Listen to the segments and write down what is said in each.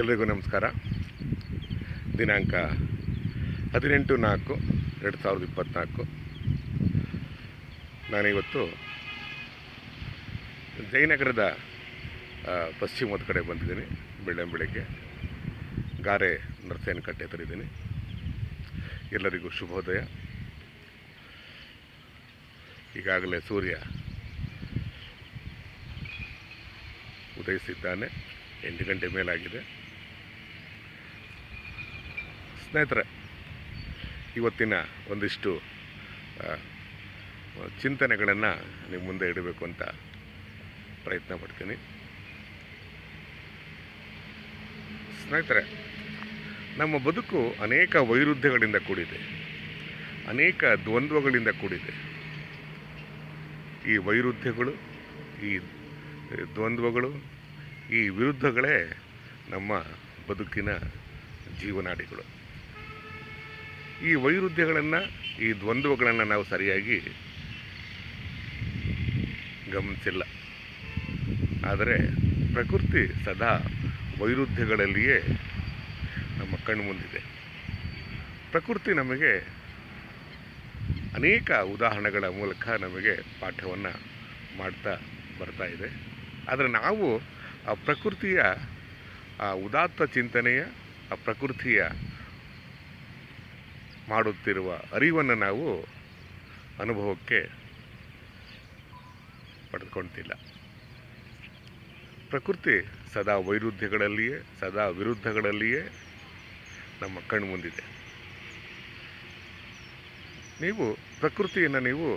ಎಲ್ರಿಗೂ ನಮಸ್ಕಾರ. ದಿನಾಂಕ ಹದಿನೆಂಟು ನಾಲ್ಕು, ಎರಡು ಸಾವಿರದ ಇಪ್ಪತ್ತ್ನಾಲ್ಕು ನಾನಿವತ್ತು ಜಯನಗರದ ಪಶ್ಚಿಮದ ಕಡೆ ಬಂದಿದ್ದೀನಿ ಬೆಳ್ಳೆ ಬೆಳಗ್ಗೆ ಗಾರೆ ನರಸೇನಕಟ್ಟೆ ತರಿದ್ದೀನಿ ಎಲ್ಲರಿಗೂ ಶುಭೋದಯ. ಈಗಾಗಲೇ ಸೂರ್ಯ ಉದಯಿಸಿದ್ದಾನೆ, ಎಂಟು ಗಂಟೆ ಮೇಲಾಗಿದೆ. ಸ್ನೇಹಿತರೆ, ಇವತ್ತಿನ ಒಂದಿಷ್ಟು ಚಿಂತನೆಗಳನ್ನು ನಿಮ್ಮ ಮುಂದೆ ಇಡಬೇಕು ಅಂತ ಪ್ರಯತ್ನ ಪಡ್ತೀನಿ. ಸ್ನೇಹಿತರೆ, ನಮ್ಮ ಬದುಕು ಅನೇಕ ವೈರುಧ್ಯಗಳಿಂದ ಕೂಡಿದೆ, ಅನೇಕ ದ್ವಂದ್ವಗಳಿಂದ ಕೂಡಿದೆ. ಈ ವೈರುಧ್ಯಗಳು, ಈ ದ್ವಂದ್ವಗಳು, ಈ ವಿರುದ್ಧಗಳೇ ನಮ್ಮ ಬದುಕಿನ ಜೀವನಾಡಿಗಳು. ಈ ವೈರುಧ್ಯಗಳನ್ನು, ಈ ದ್ವಂದ್ವಗಳನ್ನು ನಾವು ಸರಿಯಾಗಿ ಗಮನಿಸಿಲ್ಲ. ಆದರೆ ಪ್ರಕೃತಿ ಸದಾ ವೈರುಧ್ಯಗಳಲ್ಲಿಯೇ ನಮ್ಮ ಕಣ್ಣು ಮುಂದಿದೆ. ಪ್ರಕೃತಿ ನಮಗೆ ಅನೇಕ ಉದಾಹರಣೆಗಳ ಮೂಲಕ ನಮಗೆ ಪಾಠವನ್ನು ಮಾಡ್ತಾ ಬರ್ತಾ ಇದೆ. ಆದರೆ ನಾವು ಆ ಪ್ರಕೃತಿಯ, ಆ ಉದಾತ್ತ ಚಿಂತನೆಯ, ಆ ಪ್ರಕೃತಿಯ ಮಾಡುತ್ತಿರುವ ಅರಿವನ್ನು ನಾವು ಅನುಭವಕ್ಕೆ ಪಡೆದುಕೊಳ್ತಿಲ್ಲ ಪ್ರಕೃತಿ ಸದಾ ವೈರುಧ್ಯಗಳಲ್ಲಿಯೇ, ಸದಾ ವಿರುದ್ಧಗಳಲ್ಲಿಯೇ ನಮ್ಮ ಕಣ್ಣು ಮುಂದಿದೆ ನೀವು ಪ್ರಕೃತಿಯನ್ನು ನೀವು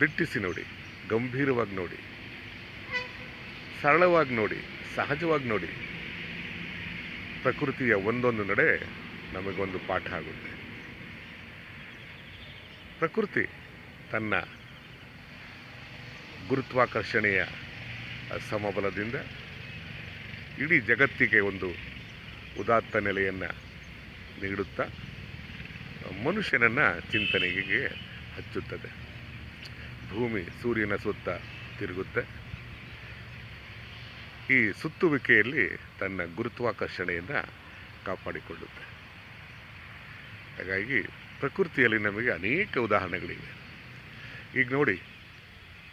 ದಿಟ್ಟಿಸಿ ನೋಡಿ, ಗಂಭೀರವಾಗಿ ನೋಡಿ, ಸರಳವಾಗಿ ನೋಡಿ, ಸಹಜವಾಗಿ ನೋಡಿ, ಪ್ರಕೃತಿಯ ಒಂದೊಂದು ನಡೆ ನಮಗೊಂದು ಪಾಠ ಆಗುತ್ತೆ. ಪ್ರಕೃತಿ ತನ್ನ ಗುರುತ್ವಾಕರ್ಷಣೆಯ ಸಮಬಲದಿಂದ ಇಡೀ ಜಗತ್ತಿಗೆ ಒಂದು ಉದಾತ್ತ ನೆಲೆಯನ್ನು ನೀಡುತ್ತಾ ಮನುಷ್ಯನನ್ನು ಚಿಂತನೆಗೆ ಹಚ್ಚುತ್ತದೆ. ಭೂಮಿ ಸೂರ್ಯನ ಸುತ್ತ ತಿರುಗುತ್ತೆ. ಈ ಸುತ್ತುವಿಕೆಯಲ್ಲಿ ತನ್ನ ಗುರುತ್ವಾಕರ್ಷಣೆಯನ್ನು ಕಾಪಾಡಿಕೊಳ್ಳುತ್ತೆ. ಹಾಗಾಗಿ ಪ್ರಕೃತಿಯಲ್ಲಿ ನಮಗೆ ಅನೇಕ ಉದಾಹರಣೆಗಳಿವೆ. ಈಗ ನೋಡಿ,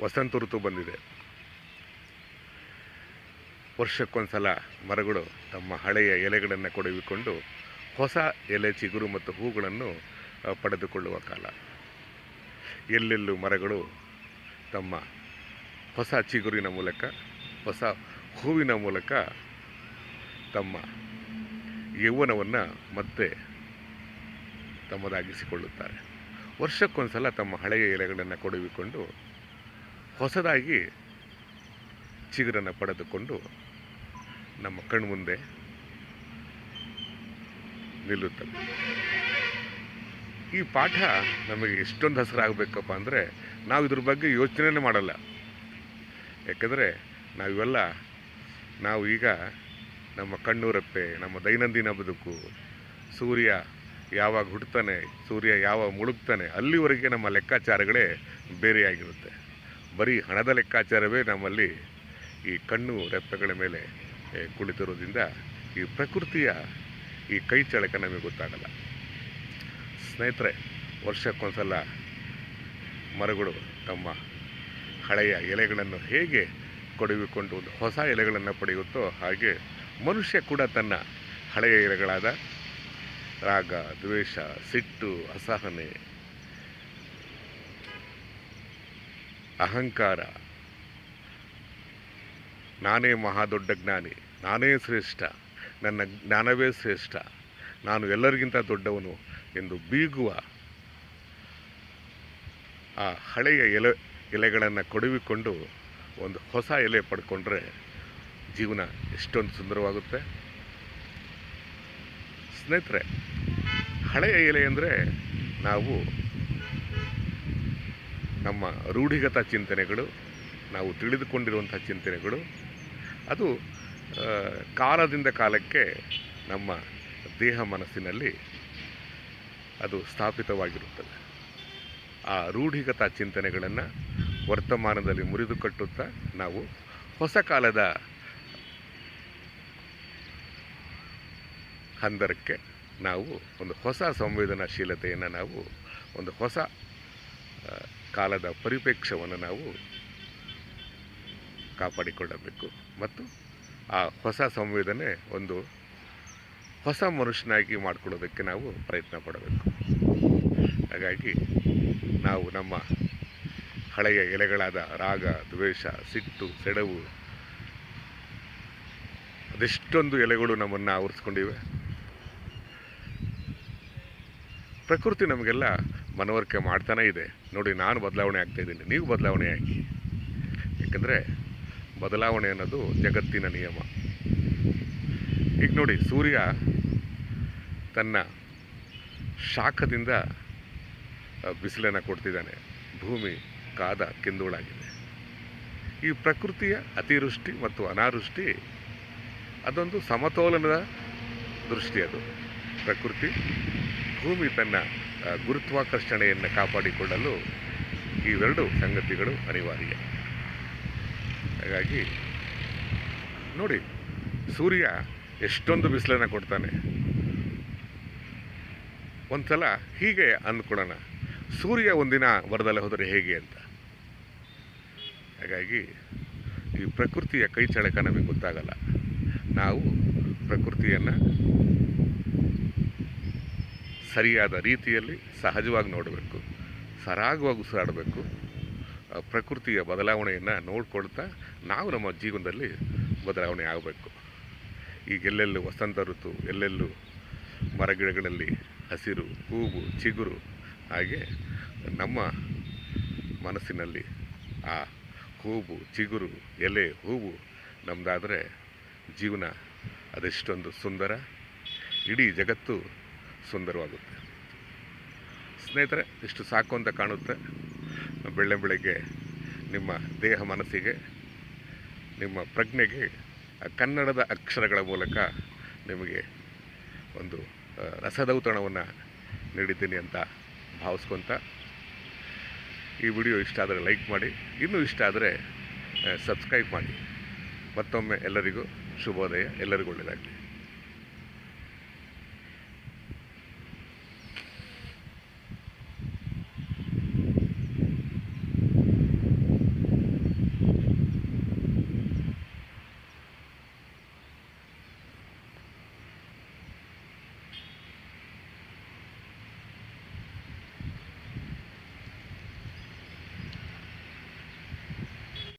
ವಸಂತ ಋತು ಬಂದಿದೆ. ವರ್ಷಕ್ಕೊಂದ್ಸಲ ಮರಗಳು ತಮ್ಮ ಹಳೆಯ ಎಲೆಗಳನ್ನು ಕೊಡವಿಕೊಂಡು ಹೊಸ ಎಲೆ, ಚಿಗುರು ಮತ್ತು ಹೂಗಳನ್ನು ಪಡೆದುಕೊಳ್ಳುವ ಕಾಲ. ಎಲ್ಲೆಲ್ಲೂ ಮರಗಳು ತಮ್ಮ ಹೊಸ ಚಿಗುರಿನ ಮೂಲಕ, ಹೊಸ ಹೂವಿನ ಮೂಲಕ ತಮ್ಮ ಯೌವನವನ್ನು ಮತ್ತೆ ತಮ್ಮದಾಗಿಸಿಕೊಳ್ಳುತ್ತಾರೆ. ವರ್ಷಕ್ಕೊಂದ್ಸಲ ತಮ್ಮ ಹಳೆಯ ಎಲೆಗಳನ್ನು ಕೊಡುವಿಕೊಂಡು ಹೊಸದಾಗಿ ಚಿಗುರನ್ನು ಪಡೆದುಕೊಂಡು ನಮ್ಮ ಕಣ್ಮುಂದೆ ನಿಲ್ಲುತ್ತವೆ. ಈ ಪಾಠ ನಮಗೆ ಎಷ್ಟೊಂದು ಹೆಸರಾಗಬೇಕಪ್ಪ ಅಂದರೆ ನಾವು ಇದ್ರ ಬಗ್ಗೆ ಯೋಚನೆನೇ ಮಾಡಲ್ಲ. ಯಾಕಂದರೆ ನಾವಿವೆಲ್ಲ ನಾವು ಈಗ ನಮ್ಮ ಕಣ್ಣೂರಪ್ಪೆ, ನಮ್ಮ ದೈನಂದಿನ ಬದುಕು, ಸೂರ್ಯ ಯಾವಾಗ ಹುಡ್ತಾನೆ, ಸೂರ್ಯ ಯಾವಾಗ ಮುಳುಗ್ತಾನೆ, ಅಲ್ಲಿವರೆಗೆ ನಮ್ಮ ಲೆಕ್ಕಾಚಾರಗಳೇ ಬೇರೆಯಾಗಿರುತ್ತೆ. ಬರೀ ಹಣದ ಲೆಕ್ಕಾಚಾರವೇ ನಮ್ಮಲ್ಲಿ ಈ ಕಣ್ಣು ರೆಪ್ಪೆಗಳ ಮೇಲೆ ಕುಳಿತಿರೋದ್ರಿಂದ ಈ ಪ್ರಕೃತಿಯ ಈ ಕೈ ಚಳಕ ನಮಗೆ ಗೊತ್ತಾಗಲ್ಲ. ಸ್ನೇಹಿತರೆ, ವರ್ಷಕ್ಕೊಂದ್ಸಲ ಮರಗಳು ತಮ್ಮ ಹಳೆಯ ಎಲೆಗಳನ್ನು ಹೇಗೆ ಕೊಡವಿಕೊಂಡು ಹೊಸ ಎಲೆಗಳನ್ನು ಪಡೆಯುತ್ತೋ ಹಾಗೆ ಮನುಷ್ಯ ಕೂಡ ತನ್ನ ಹಳೆಯ ಎಲೆಗಳಾದ ರಾಗ, ದ್ವೇಷ, ಸಿಟ್ಟು, ಅಸಹನೆ, ಅಹಂಕಾರ. ನಾನೇ ಮಹಾ ದೊಡ್ಡ ಜ್ಞಾನಿ, ನಾನೇ ಶ್ರೇಷ್ಠ, ನನ್ನ ಜ್ಞಾನವೇ ಶ್ರೇಷ್ಠ, ನಾನು ಎಲ್ಲರಿಗಿಂತ ದೊಡ್ಡವನು ಎಂದು ಬೀಗುವ ಆ ಹಳೆಯ ಎಲೆ, ಎಲೆಗಳನ್ನು ಕೊಡುವಿಕೊಂಡು ಒಂದು ಹೊಸ ಎಲೆ ಪಡ್ಕೊಂಡ್ರೆ ಜೀವನ ಎಷ್ಟೊಂದು ಸುಂದರವಾಗುತ್ತೆ. ಸ್ನೇಹಿತರೆ ಹಳೆಯ ಎಲೆ ಅಂದರೆ ನಾವು ನಮ್ಮ ರೂಢಿಗತ ಚಿಂತನೆಗಳು, ನಾವು ತಿಳಿದುಕೊಂಡಿರುವಂಥ ಚಿಂತನೆಗಳು, ಅದು ಕಾಲದಿಂದ ಕಾಲಕ್ಕೆ ನಮ್ಮ ದೇಹ ಮನಸ್ಸಿನಲ್ಲಿ ಅದು ಸ್ಥಾಪಿತವಾಗಿರುತ್ತದೆ. ಆ ರೂಢಿಗತ ಚಿಂತನೆಗಳನ್ನು ವರ್ತಮಾನದಲ್ಲಿ ಮುರಿದು ಕಟ್ಟುತ್ತಾ ನಾವು ಹೊಸ ಕಾಲದ ಹಂದರಕ್ಕೆ ನಾವು ಒಂದು ಹೊಸ ಸಂವೇದನಾಶೀಲತೆಯನ್ನು ನಾವು ಒಂದು ಹೊಸ ಕಾಲದ ಪರಿಪೇಕ್ಷವನ್ನು ನಾವು ಕಾಪಾಡಿಕೊಳ್ಳಬೇಕು. ಮತ್ತು ಆ ಹೊಸ ಸಂವೇದನೆ ಒಂದು ಹೊಸ ಮನುಷ್ಯನಾಗಿ ಮಾಡಿಕೊಳ್ಳೋದಕ್ಕೆ ನಾವು ಪ್ರಯತ್ನ ಪಡಬೇಕು. ಹಾಗಾಗಿ ನಾವು ನಮ್ಮ ಹಳೆಯ ಎಲೆಗಳಾದ ರಾಗ, ದ್ವೇಷ, ಸಿಟ್ಟು, ಸೆಡವು, ಅದೆಷ್ಟೊಂದು ಎಲೆಗಳು ನಮ್ಮನ್ನು ಆವರಿಸ್ಕೊಂಡಿವೆ. ಪ್ರಕೃತಿ ನಮಗೆಲ್ಲ ಮನವರಿಕೆ ಮಾಡ್ತಾನೆ ಇದೆ. ನೋಡಿ, ನಾನು ಬದಲಾವಣೆ ಆಗ್ತಾ ಇದ್ದೀನಿ. ನೀವು ಬದಲಾವಣೆ ಆಗಿ. ಯಾಕಂದರೆ ಬದಲಾವಣೆ ಅನ್ನೋದು ಜಗತ್ತಿನ ನಿಯಮ. ಈಗ ನೋಡಿ, ಸೂರ್ಯ ತನ್ನ ಶಾಖದಿಂದ ಬಿಸಿಲನ್ನು ಕೊಡ್ತಿದ್ದಾನೆ. ಭೂಮಿ ಕಾದ ಕೆಂದುಳಾಗಿದೆ ಈ ಪ್ರಕೃತಿಯ ಅತಿವೃಷ್ಟಿ ಮತ್ತು ಅನಾವೃಷ್ಟಿ ಅದೊಂದು ಸಮತೋಲನದ ದೃಷ್ಟಿ ಅದು. ಪ್ರಕೃತಿ ಭೂಮಿ ತನ್ನ ಗುರುತ್ವಾಕರ್ಷಣೆಯನ್ನು ಕಾಪಾಡಿಕೊಳ್ಳಲು ಇವೆರಡು ಸಂಗತಿಗಳು ಅನಿವಾರ್ಯ. ಹಾಗಾಗಿ ನೋಡಿ, ಸೂರ್ಯ ಎಷ್ಟೊಂದು ಬಿಸಿಲನ್ನು ಕೊಡ್ತಾನೆ. ಒಂದ್ಸಲ ಹೀಗೆ ಅಂದ್ಕೊಳ್ಳೋಣ ಸೂರ್ಯ ಒಂದಿನ ಬರದಲ್ಲೇ ಹೋದರೆ ಹೇಗೆ ಅಂತ. ಹಾಗಾಗಿ ಈ ಪ್ರಕೃತಿಯ ಕೈ ಚಳಕ ನಮಗೆ ಗೊತ್ತಾಗಲ್ಲ. ನಾವು ಪ್ರಕೃತಿಯನ್ನು ಸರಿಯಾದ ರೀತಿಯಲ್ಲಿ ಸಹಜವಾಗಿ ನೋಡಬೇಕು, ಸರಾಗವಾಗಿ ಉಸಿರಾಡಬೇಕು ಪ್ರಕೃತಿಯ ಬದಲಾವಣೆಯನ್ನು ನೋಡಿಕೊಳ್ತಾ ನಾವು ನಮ್ಮ ಜೀವನದಲ್ಲಿ ಬದಲಾವಣೆ ಆಗಬೇಕು. ಈಗ ಎಲ್ಲೆಲ್ಲೂ ವಸಂತ ಋತು, ಎಲ್ಲೆಲ್ಲೂ ಮರಗಿಡಗಳಲ್ಲಿ ಹಸಿರು, ಹೂವು, ಚಿಗುರು, ಹಾಗೆ ನಮ್ಮ ಮನಸ್ಸಿನಲ್ಲಿ ಆ ಹೂವು, ಚಿಗುರು, ಎಲೆ, ಹೂವು ನಮ್ಮದಾದರೆ ಜೀವನ ಅದೆಷ್ಟೊಂದು ಸುಂದರ. ಇಡೀ ಜಗತ್ತು ಸುಂದರವಾಗುತ್ತೆ. ಸ್ನೇಹಿತರೆ, ಇಷ್ಟು ಸಾಕು ಅಂತ ಕಾಣುತ್ತೆ. ಬೆಳ್ಳೆ ಬೆಳಗ್ಗೆ ನಿಮ್ಮ ದೇಹ ಮನಸ್ಸಿಗೆ, ನಿಮ್ಮ ಪ್ರಜ್ಞೆಗೆ ಕನ್ನಡದ ಅಕ್ಷರಗಳ ಮೂಲಕ ನಿಮಗೆ ಒಂದು ರಸದೌತಣವನ್ನು ನೀಡಿದ್ದೀನಿ ಅಂತ ಭಾವಿಸ್ಕೊತ, ಈ ವಿಡಿಯೋ ಇಷ್ಟ ಆದರೆ ಲೈಕ್ ಮಾಡಿ, ಇನ್ನೂ ಇಷ್ಟ ಆದರೆ ಸಬ್ಸ್ಕ್ರೈಬ್ ಮಾಡಿ. ಮತ್ತೊಮ್ಮೆ ಎಲ್ಲರಿಗೂ ಶುಭೋದಯ, ಎಲ್ಲರಿಗೂ ಒಳ್ಳೆಯದಾಗಲಿ.